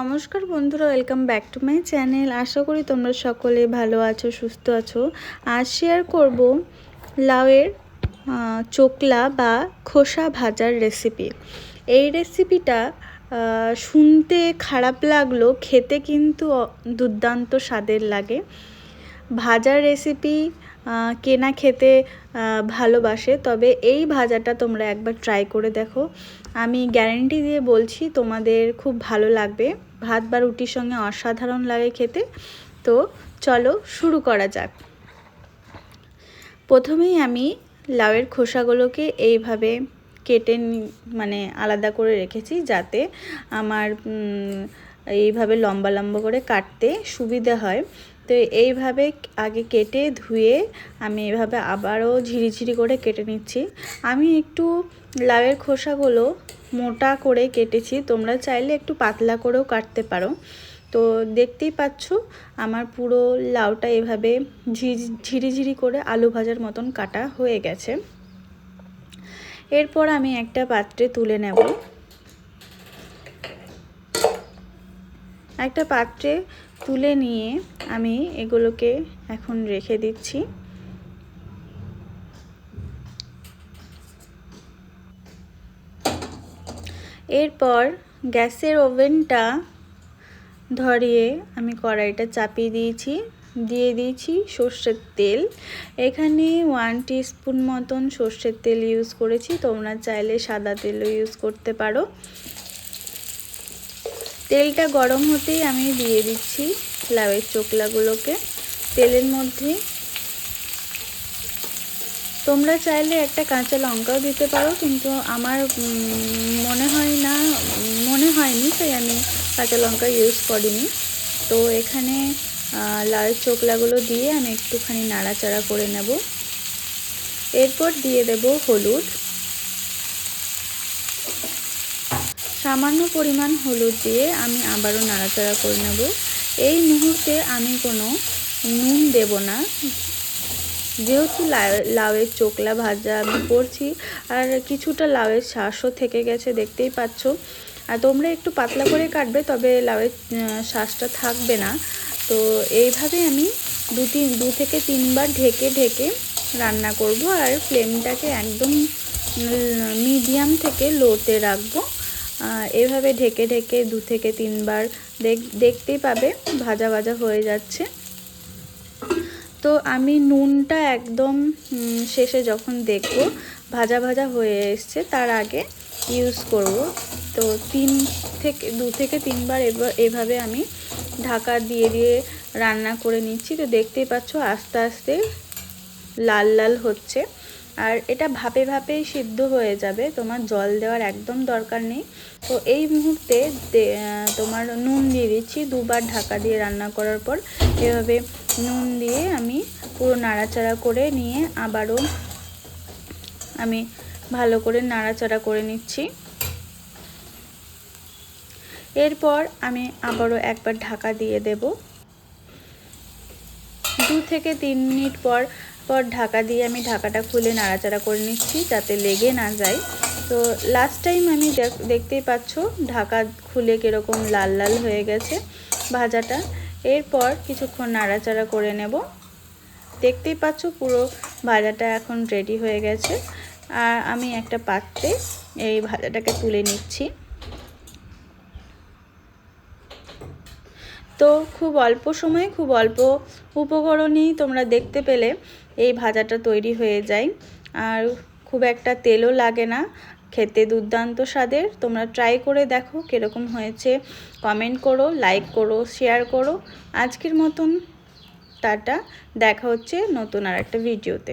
নমস্কার বন্ধুরা welcome back to my channel আশা করি তোমরা সকলে ভালো আছো, সুস্থ আছো। আজ শেয়ার করব লাউয়ের চোকলা বা খোসা ভাজার রেসিপি এই রেসিপিটা শুনতে খারাপ লাগল, খেতে কিন্তু দুর্দান্ত স্বাদের লাগে। ভাজার রেসিপি কেনা খেতে ভালোবাসে, তবে এই ভাজাটা তোমরা একবার ট্রাই করে দেখো। আমি গ্যারেন্টি দিয়ে বলছি, তোমাদের খুব ভালো লাগবে। ভাত বা রুটির সঙ্গে অসাধারণ লাগে খেতে। তো চলো শুরু করা যাক। প্রথমেই আমি লাউয়ের খোসাগুলোকে এইভাবে কেটে মানে আলাদা করে রেখেছি যাতে আমার এইভাবে লম্বা লম্বা করে কাটতে সুবিধা হয়। তো এইভাবে আগে কেটে ধুয়ে আমি এভাবে আবারও ঝিরিঝিরি করে কেটে নিচ্ছি। আমি একটু লাউয়ের খোসাগুলো মোটা করে কেটেছি, তোমরা চাইলে একটু পাতলা করেও কাটতে পারো। তো দেখতেই পাচ্ছ, আমার পুরো লাউটা এভাবে ঝিরি- ঝিরিঝিরি করে আলু ভাজার মতন কাটা হয়ে গেছে। এরপর আমি একটা পাত্রে তুলে নেব। একটা পাত্রে তুলে নিয়ে আমি এগুলোকে এখন রেখে দিচ্ছি। এরপর গ্যাসের ওভেনটা ধরিয়ে আমি কড়াইটা চাপিয়ে দিয়েছি, দিয়ে দিয়েছি সর্ষের তেল। এখানে ওয়ান স্পুন মতন সর্ষের তেল ইউজ করেছি, তোমরা চাইলে সাদা তেলও ইউজ করতে পারো। তেলটা গরম হতেই আমি দিয়ে দিচ্ছি লাউয়ের চোকলাগুলোকে। তেলের মধ্যে তোমরা চাইলে একটা কাঁচা লঙ্কাও দিতে পারো, কিন্তু আমার মনে হয় না, মনে হয়নি, তাই আমি কাঁচা লঙ্কা ইউজ করিনি। তো এখানে লাউয়ের চোকলাগুলো দিয়ে আমি একটুখানি নাড়াচাড়া করে নেব। এরপর দিয়ে দেব হলুদ। সামান্য পরিমাণ হলুদ দিয়ে আমি আবারও নাড়াচাড়া করে নেব। এই মুহূর্তে আমি কোনো নুন দেব না। যেহেতু লাউ- লাউয়ের চোকলা ভাজা আমি করছি, আর কিছুটা লাউয়ের শ্বাসও থেকে গেছে, দেখতেই পাচ্ছ। আর তোমরা একটু পাতলা করে কাটবে, তবে লাউয়ের শ্বাসটা থাকবে না। তো এইভাবে আমি দু তিন, দু থেকে তিনবার ঢেকে ঢেকে রান্না করব, আর ফ্লেমটাকে একদম মিডিয়াম থেকে লোতে রাখব। এভাবে ঢেকে ঢেকে দু থেকে তিনবার দেখ, দেখতেই পাবে ভাজা ভাজা হয়ে যাচ্ছে। তো আমি নুনটা একদম শেষে যখন দেখব ভাজা ভাজা হয়ে এসছে, তার আগে ইউজ করব। তো তিন থেকে, দু থেকে তিনবার এভাবে আমি ঢাকা দিয়ে দিয়ে রান্না করে নিচ্ছি। তো দেখতেই পাচ্ছ আস্তে আস্তে লাল লাল হচ্ছে। আর এটা ভাপে ভাপেই সিদ্ধ হয়ে যাবে, তোমার জল দেওয়ার একদম দরকার নেই। তো এই মুহূর্তে তোমার নুন দিয়ে দিচ্ছি, দুবার ঢাকা দিয়ে রান্না করার পর এভাবে নুন দিয়ে আমি পুরো নাড়াচাড়া করে নিয়ে আবারও আমি ভালো করে নাড়াচাড়া করে নিচ্ছি। এরপর আমি আবারও একবার ঢাকা দিয়ে দেব। দু থেকে তিন মিনিট পর পর ঢাকা দিয়ে আমি ঢাকাটা খুলে নাড়াচাড়া করে নিচ্ছি যাতে লেগে না যায়। তো লাস্ট টাইম আমি দেখ- দেখতেই পাচ্ছ ঢাকা খুলে কীরকম লাল লাল হয়ে গেছে ভাজাটা। এরপর কিছুক্ষণ নাড়াচাড়া করে নেব। দেখতেই পাচ্ছ পুরো ভাজাটা এখন রেডি হয়ে গেছে। আর আমি একটা পাত্রে এই ভাজাটাকে তুলে নিচ্ছি। তো খুব অল্প সময়ে খুব অল্প উপকরণেই তোমরা দেখতে পেলে। এই ভাজাটা তৈরি হয়ে যায়। আর খুব একটা তেলও লাগে না। খেতে দুর্দান্ত স্বাদের। তোমরা ট্রাই করে দেখো কীরকম হয়েছে। কমেন্ট করো লাইক করো শেয়ার করো। আজকের মতন টাটা। দেখা হচ্ছে নতুন আর একটা ভিডিওতে